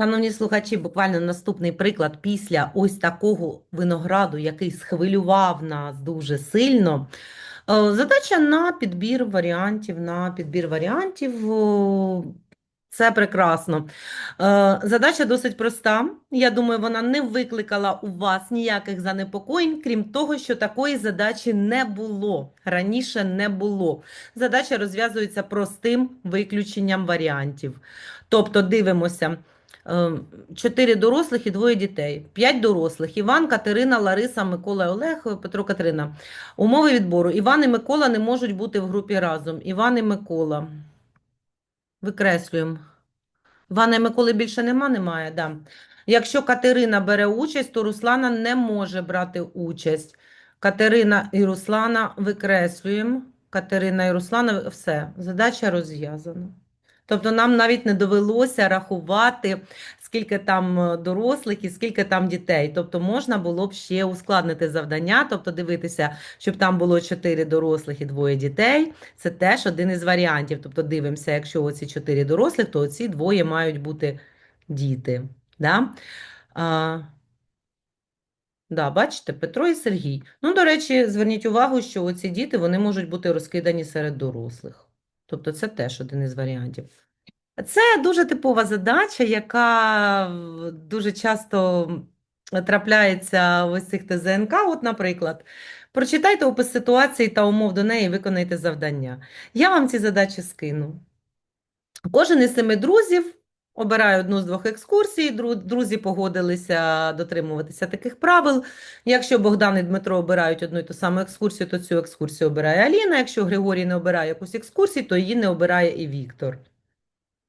Шановні слухачі, буквально наступний приклад після ось такого винограду, який схвилював нас дуже сильно. Е, Задача на підбір варіантів, на підбір варіантів. Це прекрасно. Е, Задача досить проста. Я думаю, вона не викликала у вас ніяких занепокоєнь, крім того, що такої задачі не було. Раніше не було. Задача розв'язується простим виключенням варіантів. Тобто дивимося. Е, Чотири дорослих і двоє дітей. П'ять дорослих. Іван, Катерина, Лариса, Микола, Олег, Петро, Катерина. Умови відбору. Іван і Микола не можуть бути в групі разом. Іван і Микола. Викреслюємо. Івана і Миколи більше нема? Немає, да. Якщо Катерина бере участь, то Руслана не може брати участь. Катерина і Руслана викреслюємо. Катерина і Руслана, все, задача розв'язана. Тобто нам навіть не довелося рахувати, скільки там е, дорослих і скільки там дітей. Тобто можна було б ще ускладнити завдання, тобто дивитися, щоб там було 4 дорослих і двоє дітей. Це теж один із варіантів. Тобто дивимося, якщо оці 4 дорослих, то оці двоє мають бути діти. Да? А, да, бачите, Петро і Сергій. Ну, до речі, зверніть увагу, що оці діти вони можуть бути розкидані серед дорослих. Тобто це теж один із варіантів. Це дуже типова задача, яка дуже часто трапляється в ось цих ТЗНК. От, наприклад, прочитайте опис ситуації та умов до неї виконайте завдання. Я вам ці задачі скину. Кожен із семи друзів обирає одну з двох екскурсій. Друзі погодилися дотримуватися таких правил. Якщо Богдан і Дмитро обирають одну і ту саму екскурсію, то цю екскурсію обирає Аліна. Якщо Григорій не обирає якусь екскурсію, то її не обирає і Віктор.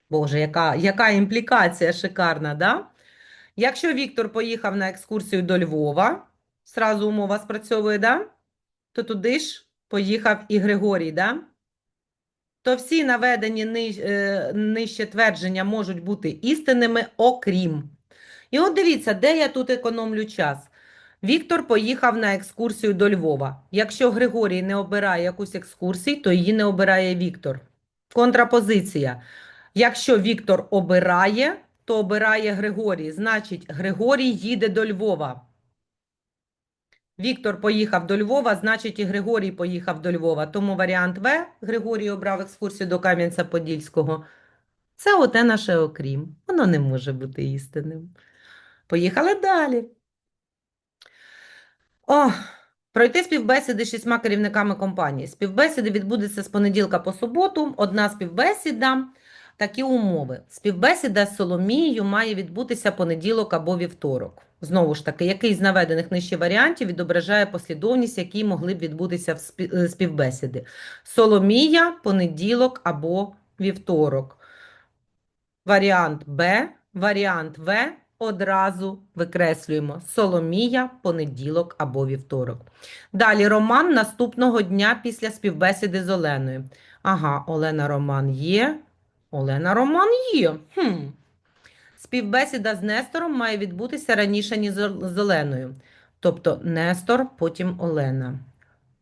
Боже, яка, яка імплікація шикарна, да? Якщо Віктор поїхав на екскурсію до Львова, зразу умова спрацьовує, да? То туди ж поїхав і Григорій, да? То всі наведені е, нижче твердження можуть бути істинними, окрім. І от дивіться, де я тут економлю час. Віктор поїхав на екскурсію до Львова. Якщо Григорій не обирає якусь екскурсію, то її не обирає Віктор. Контрапозиція. Якщо Віктор обирає, то обирає Григорій. Значить, Григорій їде до Львова. Віктор поїхав до Львова, значить і Григорій поїхав до Львова. Тому варіант В. Григорій обрав екскурсію до Кам'янця-Подільського. Це оте наше окрім. Воно не може бути істинним. Поїхали далі. О, пройти співбесіди з шістьма керівниками компанії. Співбесіди відбудеться з понеділка по суботу. Одна співбесіда. Такі умови. Співбесіда з Соломією має відбутися понеділок або вівторок. Знову ж таки, який з наведених нижче варіантів відображає послідовність, які могли б відбутися в е, співбесіди. Соломія, понеділок або вівторок. Варіант Б, варіант В одразу викреслюємо. Соломія, понеділок або вівторок. Далі Роман наступного дня після співбесіди з Оленою. Ага, Олена Роман є. Олена Роман є. Хм. Співбесіда з Нестором має відбутися раніше, ніж з Оленою. Тобто Нестор, потім Олена.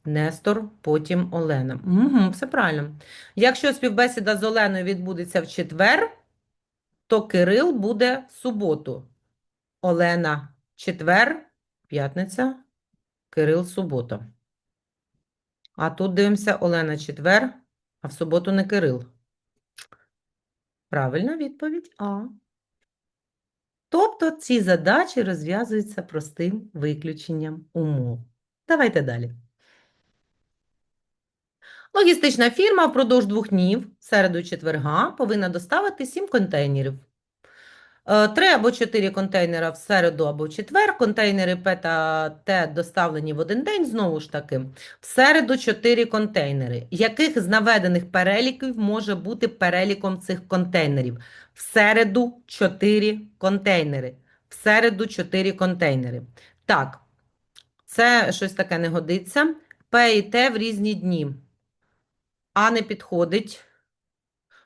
Нестор, потім Олена. Угу, все правильно. Якщо співбесіда з Оленою відбудеться в четвер, то Кирил буде в суботу. Олена четвер, п'ятниця, Кирил субота. А тут дивимося Олена четвер, а в суботу не Кирил. Правильна відповідь А. Тобто ці задачі розв'язуються простим виключенням умов. Давайте далі. Логістична фірма впродовж двох днів, середу четверга повинна доставити 7 контейнерів. Е, Три або чотири контейнера в середу або в четвер. Контейнери П та Т доставлені в один день. Знову ж таки, в середу 4 контейнери. Яких з наведених переліків може бути переліком цих контейнерів? В середу 4 контейнери. В середу 4 контейнери. Так, це щось таке не годиться. П і Т в різні дні. А не підходить.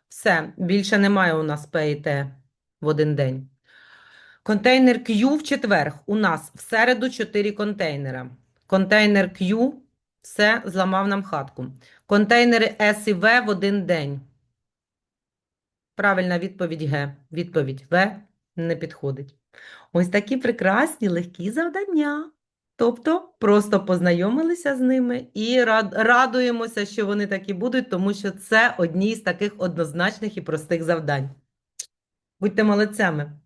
Все, більше немає у нас П і Т в один день. Контейнер Q в четверг. У нас в середу 4 контейнера. Контейнер Q все зламав нам хатку. Контейнери S і V в один день. Правильна відповідь Г. Відповідь В Не підходить. Ось такі прекрасні легкі завдання. Тобто просто познайомилися з ними і рад- радуємося, що вони такі будуть, тому що це одні з таких однозначних і простих завдань. Будьте молодцями.